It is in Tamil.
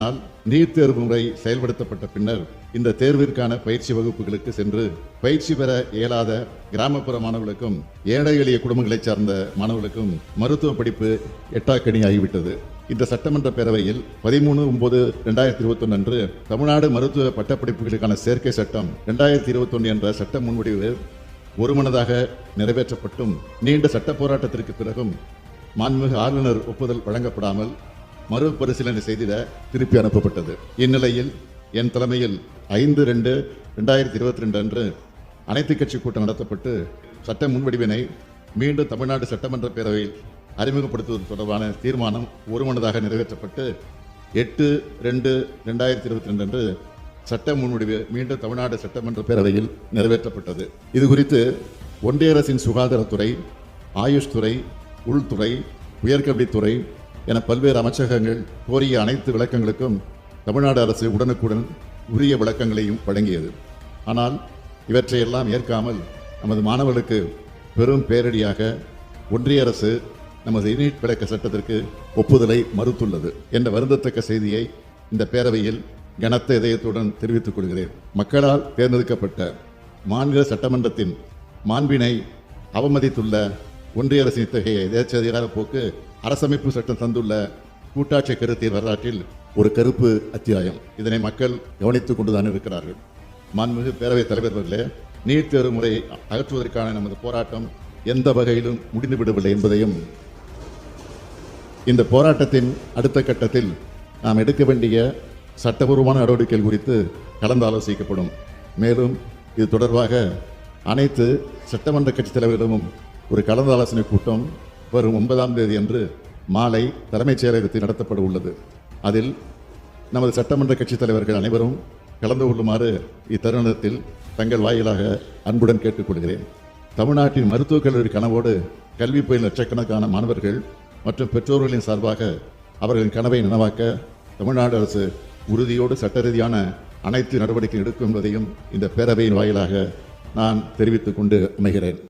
ஆனால் நீட் தேர்வு முறை செயல்படுத்தப்பட்ட பின்னர் இந்த தேர்விற்கான பயிற்சி வகுப்புகளுக்கு சென்று பயிற்சி பெற இயலாத கிராமப்புற மாணவர்களுக்கும் ஏழை எளிய குடும்பங்களைச் சார்ந்த மாணவர்களுக்கும் மருத்துவ படிப்பு எட்டாக்கணி ஆகிவிட்டது இந்த சட்டமன்ற பேரவையில் பதிமூணு ஒன்பது ரெண்டாயிரத்தி இருபத்தொன்று அன்று தமிழ்நாடு மருத்துவ பட்டப்படிப்புகளுக்கான சேர்க்கை சட்டம் ரெண்டாயிரத்தி இருபத்தொன்று என்ற சட்ட முன்வடிவு ஒருமனதாக நிறைவேற்றப்பட்டும். நீண்ட சட்ட போராட்டத்திற்கு பிறகும் மாண்புமிகு ஆளுநர் ஒப்புதல் வழங்கப்படாமல் மறுபரிசீலனை செய்திட திருப்பி அனுப்பப்பட்டது. இந்நிலையில் என் தலைமையில் ஐந்து ரெண்டு ரெண்டாயிரத்தி இருபத்தி ரெண்டு அன்று அனைத்து கட்சி கூட்டம் நடத்தப்பட்டு சட்ட முன்வடிவினை மீண்டும் தமிழ்நாடு சட்டமன்ற பேரவையில் அறிமுகப்படுத்துவது தொடர்பான தீர்மானம் ஒருமனதாக நிறைவேற்றப்பட்டு எட்டு ரெண்டு ரெண்டாயிரத்தி இருபத்தி ரெண்டு அன்று சட்ட முன்வடிவு மீண்டும் தமிழ்நாடு சட்டமன்ற பேரவையில் நிறைவேற்றப்பட்டது. இது குறித்து ஒன்றிய அரசின் சுகாதாரத்துறை ஆயுஷ் துறை உள்துறை உயர்கல்வித்துறை என பல்வேறு அமைச்சகங்கள் கோரிய அனைத்து விளக்கங்களுக்கும் தமிழ்நாடு அரசு உடனுக்குடன் உரிய விளக்கங்களையும் வழங்கியது. ஆனால் இவற்றையெல்லாம் ஏற்காமல் நமது மாணவர்களுக்கு பெரும் பேரடியாக ஒன்றிய அரசு நமது நீட் விளக்க சட்டத்திற்கு ஒப்புதலை மறுத்துள்ளது என்ற வருந்தத்தக்க செய்தியை இந்த பேரவையில் கனத்த இதயத்துடன் தெரிவித்துக் கொள்கிறேன். மக்களால் தேர்ந்தெடுக்கப்பட்ட மாநில சட்டமன்றத்தின் மாண்பினை அவமதித்துள்ள ஒன்றிய அரசின் இத்தகைய எதேச்சதிகார போக்கு அரசமைப்பு சட்டம் தந்துள்ள கூட்டாட்சி கருத்தியல் வரலாற்றில் ஒரு கருப்பு அத்தியாயம். இதனை மக்கள் கவனித்துக் கொண்டுதான் இருக்கிறார்கள். மாண்புமிகு பேரவைத் தலைவர்களே நீட் தேர்வு முறையை அகற்றுவதற்கான நமது போராட்டம் எந்த வகையிலும் முடிந்துவிடவில்லை என்பதையும் இந்த போராட்டத்தின் அடுத்த கட்டத்தில் நாம் எடுக்க வேண்டிய சட்டபூர்வமான நடவடிக்கைகள் குறித்து கலந்து ஆலோசிக்கப்படும். மேலும் இது தொடர்பாக அனைத்து சட்டமன்ற கட்சித் தலைவர்களிடமும் ஒரு கலந்து ஆலோசனை கூட்டம் வரும் ஒன்பதாம் தேதி அன்று மாலை தலைமைச் செயலகத்தில் நடத்தப்பட உள்ளது. அதில் நமது சட்டமன்ற கட்சித் தலைவர்கள் அனைவரும் கலந்து கொள்ளுமாறு இத்தருணத்தில் தங்கள் வாயிலாக அன்புடன் கேட்டுக்கொள்கிறேன் தமிழ்நாட்டின் மருத்துவக் கல்லூரி கனவோடு கல்வி பயிலும் லட்சக்கணக்கான மாணவர்கள் மற்றும் பெற்றோர்களின் சார்பாக அவர்களின் கனவை நனவாக்க தமிழ்நாடு அரசு உறுதியோடு சட்ட ரீதியான அனைத்து நடவடிக்கை எடுக்கும் என்பதையும் இந்த பேரவையின் வாயிலாக நான் தெரிவித்துக் கொண்டு அமைகிறேன்.